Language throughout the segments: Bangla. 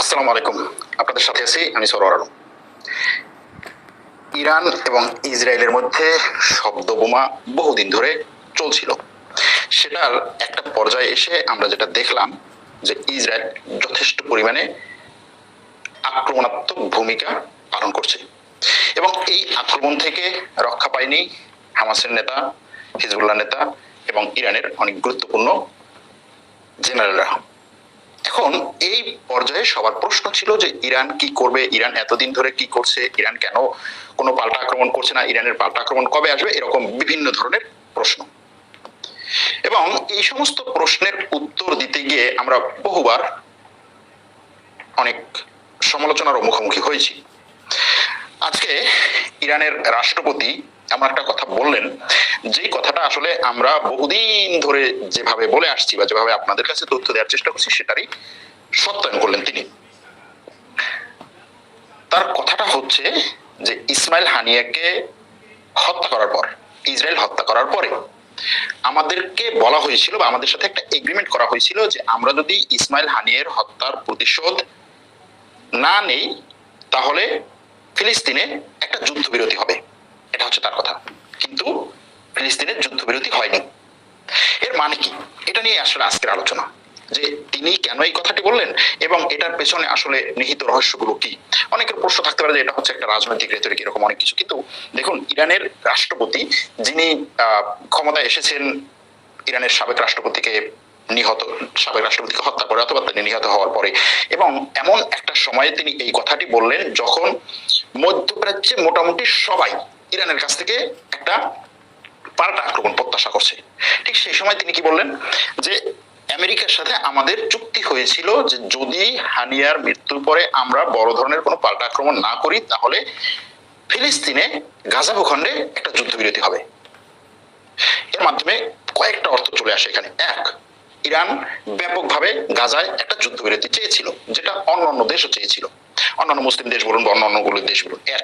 আসসালামু আলাইকুম। আপনাদের সাথে আছি, আমি সরোয়ার আলম। ইরান এবং ইসরায়েলের মধ্যে শব্দ বোমা বহুদিন ধরে চলছিল। সেটার একটা পর্যায়ে এসে আমরা যেটা দেখলাম যে ইসরায়েল যথেষ্ট পরিমাণে আক্রমণাত্মক ভূমিকা পালন করছে। এবং এই আক্রমণ থেকে রক্ষা পায়নি হামাসের নেতা, হিজবুল্লাহ নেতা এবং ইরানের অনেক গুরুত্বপূর্ণ জেনারেলরা। এখন এই পর্যায়ে সবার প্রশ্ন ছিল যে ইরান কি করবে? ইরান এতদিন ধরে কি করছে? ইরান কেন কোনো পাল্টা আক্রমণ করছে না? ইরানের পাল্টা আক্রমণ কবে আসবে? এরকম বিভিন্ন ধরনের প্রশ্ন। এবং এই সমস্ত প্রশ্নের উত্তর দিতে গিয়ে আমরা বহুবার অনেক সমালোচনার মুখোমুখি হয়েছি। আজকে ইরানের রাষ্ট্রপতি এমন একটা কথা বললেন যেই কথাটা আসলে আমরা বহুদিন ধরে যেভাবে বলে আসছি বা যেভাবে আপনাদের কাছে তথ্য দেওয়ার চেষ্টা করছি, সেটারই সত্যায়ন করলেন তিনি। তার কথাটা হচ্ছে যে ইসমাইল হানিয়াকে হত্যা করার পর ইসরায়েল হত্যা করার পরে আমাদেরকে বলা হয়েছিল বা আমাদের সাথে একটা এগ্রিমেন্ট করা হয়েছিল যে আমরা যদি ইসমাইল হানিয়ের হত্যার প্রতিশোধ না নেই, তাহলে ফিলিস্তিনে একটা যুদ্ধবিরতি হবে এটা হচ্ছে তার কথা কিন্তু ফিলিস্তিনের যুদ্ধবিরতি হয়নি এর মানে কি এটা নিয়ে আসলে আজকের আলোচনা। যে তিনি কেন এই কথাটি বললেন এবং এটার পেছনে আসলে নিহিত রহস্যগুলো কি? অনেকের প্রশ্ন থাকতে পারে যে এটা হচ্ছে একটা রাজনৈতিক রেতরিক এরকম অনেক কিছু। কিন্তু দেখুন, ইরানের রাষ্ট্রপতি যিনি ক্ষমতায় এসেছেন, ইরানের সাবেক রাষ্ট্রপতিকে নিহত, সাবেক রাষ্ট্রপতিকে হত্যা করে অথবা তিনি নিহত হওয়ার পরে। এবং এমন একটা সময়ে তিনি এই কথাটি বললেন যখন মধ্যপ্রাচ্যে মোটামুটি সবাই ইরানের কাছ থেকে একটা পাল্টা আক্রমণ প্রত্যাশা করছে। ঠিক সেই সময় তিনি কি বললেন? যে আমেরিকার সাথে আমাদের চুক্তি হয়েছিল যে যদি হানিয়ার মৃত্যুর পরে আমরা বড় ধরনের কোনো পাল্টা আক্রমণ না করি, তাহলে ফিলিস্তিনে গাজা ভূখণ্ডে একটা যুদ্ধবিরতি হবে। এর মাধ্যমে কয়েকটা অর্থ চলে আসে এখানে। এক, ইরান ব্যাপকভাবে গাজায় একটা যুদ্ধবিরতি চেয়েছিল, যেটা অন্য অন্য দেশও চেয়েছিল। অন্যান্য মুসলিম দেশ বলুন বা অন্যান্যগুলো দেশ বলুন। এক।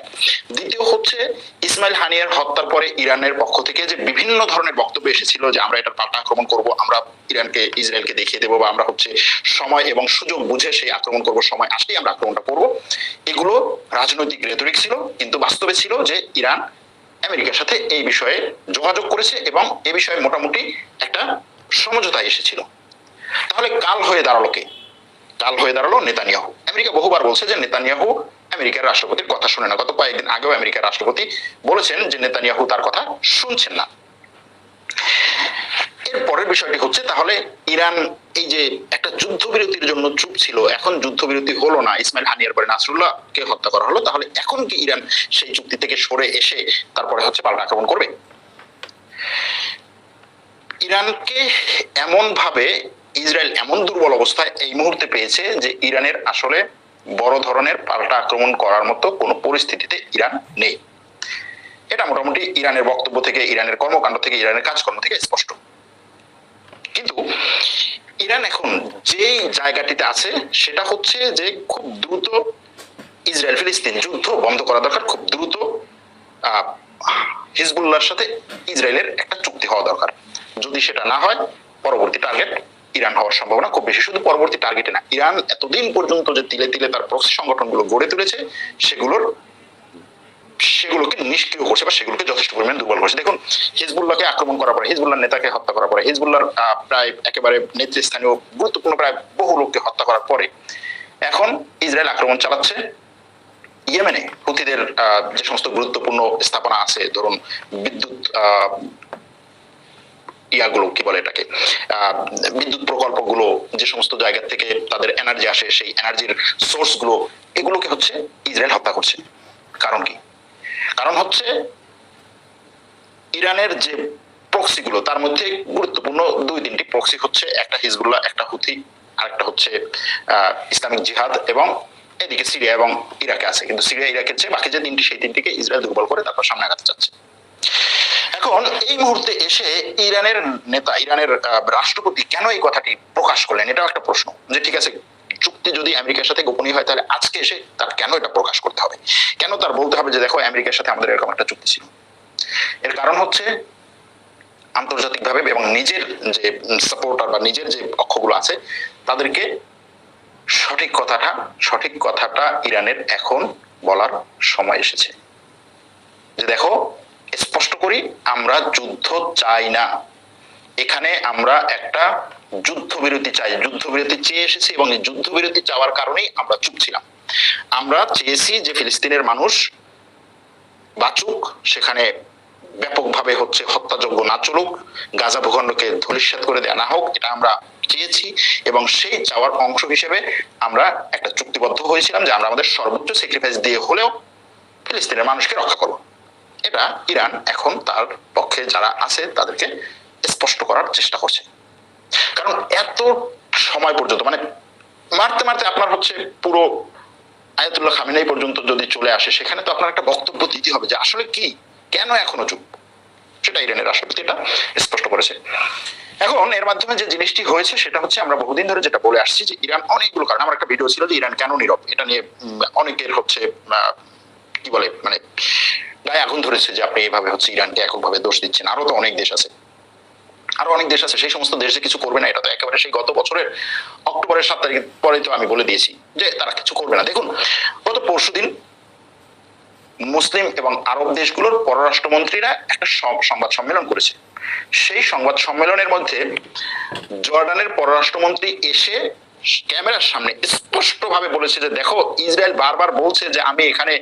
দ্বিতীয় হচ্ছে ইসমাইল হানিয়ার হত্যার পরে ইরানের পক্ষ থেকে যে বিভিন্ন ধরনের বক্তব্য এসেছিল যে আমরা এটা পাল্টা আক্রমণ করব, আমরা ইরানকে, ইসরায়েলকে দেখিয়ে দেবো বা আমরা হচ্ছে সময় এবং সুযোগ বুঝে সেই আক্রমণ করব, সময় আসলেই আমরা আক্রমণটা করব। এগুলো রাজনৈতিক রেতরিক ছিল, কিন্তু বাস্তবে ছিল যে ইরান আমেরিকার সাথে এই বিষয়ে যোগাযোগ করেছে এবং এ বিষয়ে মোটামুটি একটা সমঝোতা এসেছিল। তাহলে কাল হয়ে দাঁড়াল কে? কাল হয়ে দাঁড়াল নেতানিয়াহু। আমেরিকা বহুবার বলছে যে নেতানিয়াহু আমেরিকার রাষ্ট্রপতির কথা শুনে না। গত কয়েকদিন আগেও আমেরিকার রাষ্ট্রপতি বলেছেন যে নেতানিয়াহু তার কথা শুনছেন না। এর পরের বিষয়টি হচ্ছে, তাহলে ইরান এই যে একটা যুদ্ধবিরতির জন্য চুপ ছিল, এখন যুদ্ধবিরতি হলো না। ইসমাইল হানিয়ার পরে নাসরুল্লাহকে হত্যা করা হলো। তাহলে এখন কি ইরান সেই চুক্তি থেকে সরে এসে তারপরে হচ্ছে পাল্টা আক্রমণ করবে? ইরানকে এমন ভাবে ইসরায়েল এমন দুর্বল অবস্থায় এই মুহূর্তে পেয়েছে যে ইরানের আসলে বড় ধরনের পাল্টা আক্রমণ করার মতো কোনো পরিস্থিতিতে ইরান নেই। এটা মোটামুটি ইরানের বক্তব্য থেকে ইরানের কর্মকাণ্ড থেকে ইরানের কাজকর্ম থেকে স্পষ্ট। কিন্তু ইরান এখন যেই জায়গাটিতে আছে সেটা হচ্ছে যে খুব দ্রুত ইসরায়েল ফিলিস্তিন যুদ্ধ বন্ধ করা দরকার খুব দ্রুত আহ, হিজবুল্লাহর সাথে ইসরায়েলের একটা চুক্তি হওয়া দরকার। যদি সেটা না হয় পরবর্তী টার্গেট ইরান হওয়ার সম্ভাবনা খুব বেশি। শুধু পরবর্তী টার্গেটে না, ইরান এতদিন পর্যন্ত যে তিলে তিলে তার প্রক্সি সংগঠনগুলো গড়ে তুলেছে, সেগুলোর, সেগুলোকে নিষ্ক্রিয় করছে বা সেগুলোকে যথেষ্ট পরিমাণ দুর্বল করছে। দেখুন, হিজবুল্লাহকে আক্রমণ করার পরে, হিজবুল্লাহ নেতাকে হত্যা করার পরে, হিজবুল্লাহর প্রায় একেবারে নেতৃস্থানীয় গুরুত্বপূর্ণ প্রায় বহু লোককে হত্যা করার পরে, এখন ইসরায়েল আক্রমণ চালাচ্ছে। ইয়েমেনে হুতিদের যে সমস্ত গুরুত্বপূর্ণ স্থাপনা আছে, ধরুন বিদ্যুৎ ইয়াগুলো কি বলে এটাকে? বিদ্যুৎ প্রকল্পগুলো যে সমস্ত জায়গা থেকে তাদের এনার্জি আসে সেই এনার্জির সোর্সগুলো এগুলোকে হচ্ছে ইসরায়েল হত্যা করছে। কারণ কি? কারণ হচ্ছে ইরানের যে প্রক্সি গুলো তার মধ্যে গুরুত্বপূর্ণ দুই তিনটি প্রক্সি হচ্ছে একটা হিজবুল্লাহ একটা হুথি আরেকটা হচ্ছে আহ, ইসলামিক জিহাদ এবং এদিকে সিরিয়া এবং ইরাকে আছে। কিন্তু সিরিয়া ইরাকের চেয়ে বাকি যে তিনটি সেই তিনটিকে ইসরায়েল দুর্বল করে তারপর সামনে আগাতে চাচ্ছে। এখন এই মুহূর্তে এসে ইরানের নেতা, ইরানের রাষ্ট্রপতি কেন এই কথাটি প্রকাশ করলেন? এটাও একটা প্রশ্ন যে ঠিক আছে, চুক্তি যদি আমেরিকার সাথে গোপনীয় হয়, তাহলে আজকে এসে তার কেন এটা প্রকাশ করতে হবে? কেন তার বলতে হবে যে, দেখো, আমেরিকার সাথে আমাদের এরকম একটা চুক্তি ছিল? এর কারণ হচ্ছে আন্তর্জাতিকভাবে এবং নিজের যে সাপোর্টার বা নিজের যে পক্ষগুলো আছে, তাদেরকে সঠিক কথাটা সঠিক কথাটা ইরানের এখন বলার সময় এসেছে। যে দেখো করি, আমরা যুদ্ধ চাই না। এখানে আমরা একটা যুদ্ধবিরতি চাই। যুদ্ধবিরতি চেয়ে এসেছি এবং এই যুদ্ধবিরতি চাওয়ার কারণেই আমরা চুপ ছিলাম। আমরা চেয়েছি যে ফিলিস্তিনের মানুষ বাঁচুক, সেখানে ব্যাপকভাবে হচ্ছে হত্যাযোগ্য না চলুক, গাজা ভূখণ্ডকে ধূলিসাৎ করে দেওয়া না হোক, এটা আমরা চেয়েছি এবং সেই চাওয়ার অংশ হিসেবে আমরা একটা চুক্তিবদ্ধ হয়েছিলাম যে আমরা আমাদের সর্বোচ্চ স্যাক্রিফাইস দিয়ে হলেও ফিলিস্তিনের মানুষকে রক্ষা করব। এটা ইরান এখন তার পক্ষে যারা আছে তাদেরকে স্পষ্ট করার চেষ্টা করছে। কারণ এত সময় পর্যন্ত মানে মারতে মারতে আপনার হচ্ছে পুরো আয়াতুল্লাহ খামিনাই পর্যন্ত যদি চলে আসে, সেখানে তো আপনার একটা বক্তব্য দিতে হবে যে আসলে কি? কেন এখনও চুপ? সেটা ইরানের রাষ্ট্রপতি এটা স্পষ্ট করেছে। এখন এর মাধ্যমে যে জিনিসটি হয়েছে, সেটা হচ্ছে আমরা বহুদিন ধরে যেটা বলে আসছি যে ইরান অনেকগুলো কারণ, আমার একটা ভিডিও ছিল যে ইরান কেন নীরব? এটা নিয়ে অনেকের হচ্ছে কি বলে মানে গায়ে আগুন ধরেছে যে আপনি এভাবে হচ্ছে ইরানকে এককভাবে দোষ দিচ্ছেন। আরও তো অনেক দেশ আছে। আরও অনেক দেশ আছে। সেই সমস্ত দেশ যে কিছু করবে না, এটা তো একেবারে সেই গত বছরের অক্টোবরের সাত তারিখ পরে তো আমি বলে দিয়েছি যে তারা কিছু করবে না। দেখুন, গত পরশুদিন মুসলিম এবং আরব দেশগুলোর পররাষ্ট্রমন্ত্রীরা একটা সংবাদ সম্মেলন করেছে। সেই সংবাদ সম্মেলনের মধ্যে জর্ডানের পররাষ্ট্রমন্ত্রী এসে ক্যামেরার সামনে স্পষ্টভাবে বলেছে যে, দেখো, ইসরায়েল বারবার বলছে যে, আমি এখানে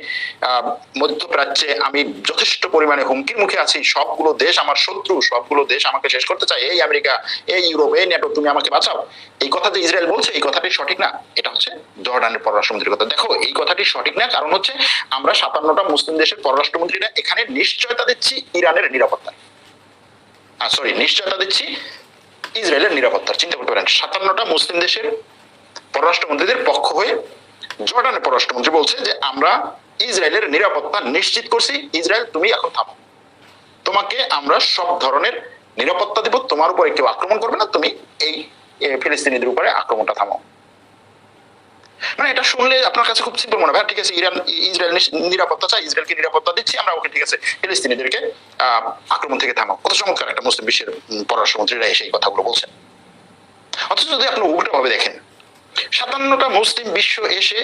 মধ্যপ্রাচ্যে আমি যথেষ্ট পরিমাণে হুমকির মুখে আছি। সবগুলো দেশ আমার শত্রু, সবগুলো দেশ আমাকে শেষ করতে চায়। এই আমেরিকা, এই ইউরোপ, এই নেটো তুমি আমাকে বাঁচাও। এই কথা যে ইসরায়েল বলছে, এই কথাটি সঠিক না। এটা হচ্ছে জর্ডানের পররাষ্ট্রমন্ত্রীর কথা। দেখো, এই কথাটি সঠিক না। কারণ হচ্ছে, আমরা সাতান্নটা মুসলিম দেশের পররাষ্ট্রমন্ত্রীরা এখানে নিশ্চয়তা দিচ্ছি ইরানের নিরাপত্তা সরি নিশ্চয়তা দিচ্ছি ইসরায়েলের নিরাপত্তার। চিন্তা করতে পারেন, সাতান্নটা মুসলিম দেশের পররাষ্ট্রমন্ত্রীদের পক্ষ হয়ে জর্ডানের পররাষ্ট্রমন্ত্রী বলছে যে, আমরা ইসরায়েলের নিরাপত্তা নিশ্চিত করছি। ইসরায়েল, তুমি এখন থামো। তোমাকে আমরা সব ধরনের নিরাপত্তা দিব। তোমার উপরে কেউ আক্রমণ করবে না। তুমি এই ফিলিস্তিনিদের উপরে আক্রমণটা থামো। মানে এটা শুনলে আপনার কাছে খুব সিম্পল মনে হয় ঠিক আছে, ইরান ইসরায়েল নিরাপত্তা চাই। ইসরায়েলকে নিরাপত্তা দিচ্ছি। আমরা ওকে, ঠিক আছে, ফিলিস্তিনিদেরকে আক্রমণ থেকে থামো কত চমৎকার একটা মুসলিম বিশ্বের পররাষ্ট্রমন্ত্রীরা এসে এই কথাগুলো বলছেন। অথচ যদি আপনি সাতান্নটা মুসলিম বিশ্ব এসে,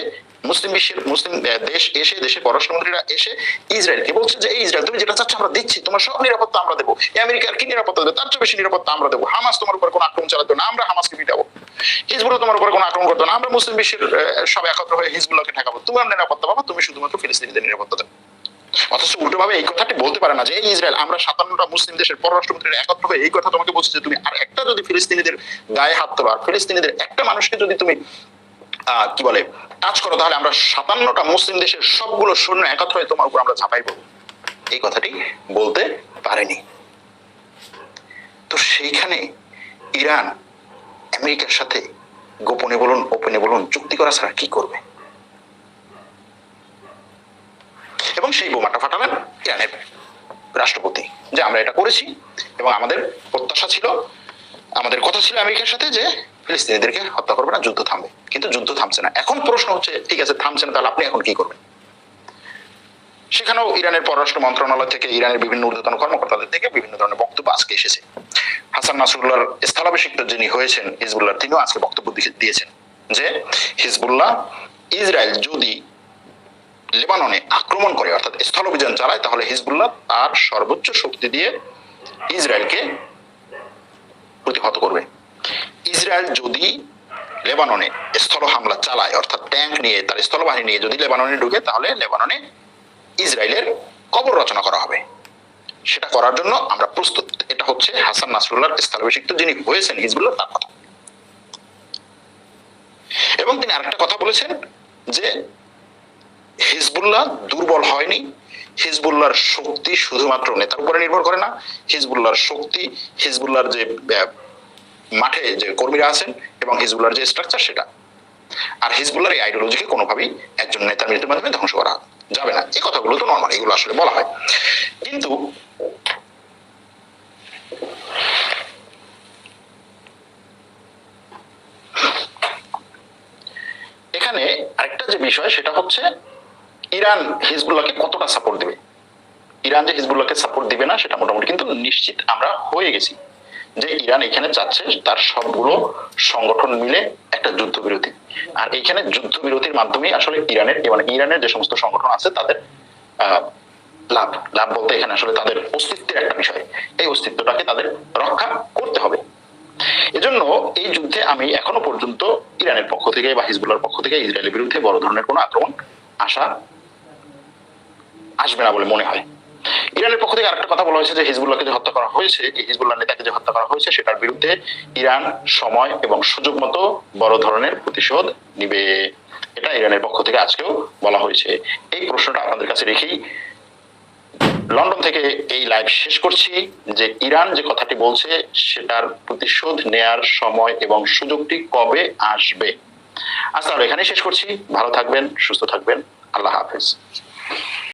মুসলিম বিশ্বের, মুসলিম দেশ এসে, দেশের পররাষ্ট্রমন্ত্রীরা এসে ইসরায়েলকে বলছে যে, এই ইসরায়েল, তুমি যেটা চাচ্ছ আমরা দিচ্ছি, তোমার সব নিরাপত্তা আমরা দেবো। আমেরিকার কি নিরাপত্তা দেবে? তার চেয়ে বেশি নিরাপত্তা আমরা দেবো। হামাস তোমার উপর কোনো আক্রমণ চালাতো না, আমরা হামাসকে মিটাবো হিজবুল্লাহ তোমার উপর কোনো আক্রমণ করতো না, আমরা মুসলিম বিশ্বের সব একত্র হয়ে হিজবুল্লাহকে ঠেকাবো। আমরা নিরাপত্তা পাবো, তুমি শুধুমাত্র ফিলিস্তিনিদের নিরাপত্তা দেবো। অথচ উল্টোভাবে এই কথাটি বলতে পারে না যে ইসরায়েল, আমরা সাতান্নটা মুসলিম দেশের পররাষ্ট্রমন্ত্রীরা একত্র হয়ে এই কথা তোমাকে বলছে যে, তুমি আর একটা যদি ফিলিস্তিনিদের গায়ে হাত আর ফিলিস্তিনিদের একটা মানুষকে যদি তুমি কি বলে টাচ করো, তাহলে আমরা সাতান্নটা মুসলিম দেশের সবগুলো সৈন্য একত্র হয়ে তোমার উপর আমরা ঝাঁপাই এই কথাটি বলতে পারেনি। তো সেইখানে ইরান আমেরিকার সাথে গোপনে বলুন, ওপেনে বলুন, চুক্তি করা ছাড়া কি করবে? এবং সেই বোমাটা ফাটাবেন ইরানের রাষ্ট্রপতি। যে আমরা এটা করেছি এবং আমাদের প্রত্যাশা ছিল, আমাদের কথা ছিল আমেরিকার সাথে যে ফিলিস্তিনিদেরকে হত্যা করবে না, যুদ্ধ থামবে। কিন্তু যুদ্ধ থামছে না। এখন প্রশ্ন হচ্ছে, ঠিক আছে, থামছে না, তাহলে আপনি এখন কি করবেন? সেখানেও ইরানের পররাষ্ট্র মন্ত্রণালয় থেকে ইরানের বিভিন্ন ঊর্ধ্বতন কর্মকর্তাদের থেকে বিভিন্ন ধরনের বক্তব্য আজকে এসেছে। হাসান নাসরুল্লাহর স্থলাভিষিক্ত যিনি হয়েছেন, হিজবুল্লাহ, তিনিও আজকে বক্তব্য দিয়েছেন যে, হিজবুল্লাহ, ইসরায়েল যদি লেবাননে আক্রমণ করে, অর্থাৎ স্থল অভিযান চালায়, তাহলে হিজবুল্লাহ তার সর্বোচ্চ শক্তি দিয়ে ইসরায়েলকে প্রতিহত করবে। ইসরায়েল যদি লেবাননে স্থল হামলা চালায়, অর্থাৎ ট্যাঙ্ক নিয়ে, তার স্থলবাহিনী নিয়ে যদি লেবাননে ঢুকে, তাহলে লেবাননে ইসরায়েলের কবর রচনা করা হবে। সেটা করার জন্য আমরা প্রস্তুত। এটা হচ্ছে হাসান নাসরুল্লাহর স্থলাভিষিক্ত যিনি হয়েছেন হিজবুল্লাহ, তার কথা। এবং তিনি আরেকটা কথা বলেছেন যে হিজবুল্লাহ দুর্বল হয়নি। হিজবুল্লাহর শক্তি শুধুমাত্র নেতার উপরে নির্ভর করে না, হিজবুল্লাহর শক্তি, হিজবুল্লাহর যে মাঠে যে কর্মীরা আছেন এবং হিজবুল্লাহর যে স্ট্রাকচার সেটা। আর হিজবুল্লাহর এই আইডিওলজিকে কোনোভাবেই একজন নেতার মৃত্যুর মাধ্যমে ধ্বংস করা যাবে না। এই কথাগুলো তো নর্মাল এগুলো আসলে বলা হয়। কিন্তু এখানে আরেকটা যে বিষয় সেটা হচ্ছে ইরান হিজবুল্লাহকে কতটা সাপোর্ট দিবে? ইরান যে হিজবুল্লাহকে সাপোর্ট দিবে না, সেটা মোটামুটি কিন্তু নিশ্চিত। আমরা হয়ে গেছি। যে ইরান এখানে চাচ্ছে তার সবগুলো সংগঠন মিলে একটা যুদ্ধবিরতি। আর এখানে যুদ্ধবিরতির মাধ্যমে আসলে ইরানের মানে ইরানের যে সমস্ত সংগঠন আছে, তাদের লাভ। লাভ বলতে এখানে আসলে তাদের অস্তিত্বের একটা বিষয়। এই অস্তিত্বটাকে তাদের রক্ষা করতে হবে। এজন্য এই যুদ্ধে আমি এখনও পর্যন্ত ইরানের পক্ষ থেকে বা হিজবুল্লার পক্ষ থেকে ইসরায়েলের বিরুদ্ধে বড় ধরনের কোনো আক্রমণ আশা আসবে না বলে মনে হয়। ইরানের পক্ষ থেকে আরেকটা কথা বলা হয়েছে যে হিজবুল্লাহকে যে হত্যা করা হয়েছে, এই হিজবুল্লাহ নেতাকে যে হত্যা করা হয়েছে, সেটার বিরুদ্ধে ইরান সময় এবং সুযোগ মতো বড় ধরনের প্রতিশোধ নিবে। এটা ইরানের পক্ষ থেকে আজকেও বলা হয়েছে। এই প্রশ্নটা আপনাদের কাছে রেখেই লন্ডন থেকে এই লাইভ শেষ করছি যে ইরান যে কথাটি বলছে, সেটার প্রতিশোধ নেয়ার সময় এবং সুযোগটি কবে আসবে। আজ তাহলে এখানেই শেষ করছি। ভালো থাকবেন, সুস্থ থাকবেন। আল্লাহ হাফেজ।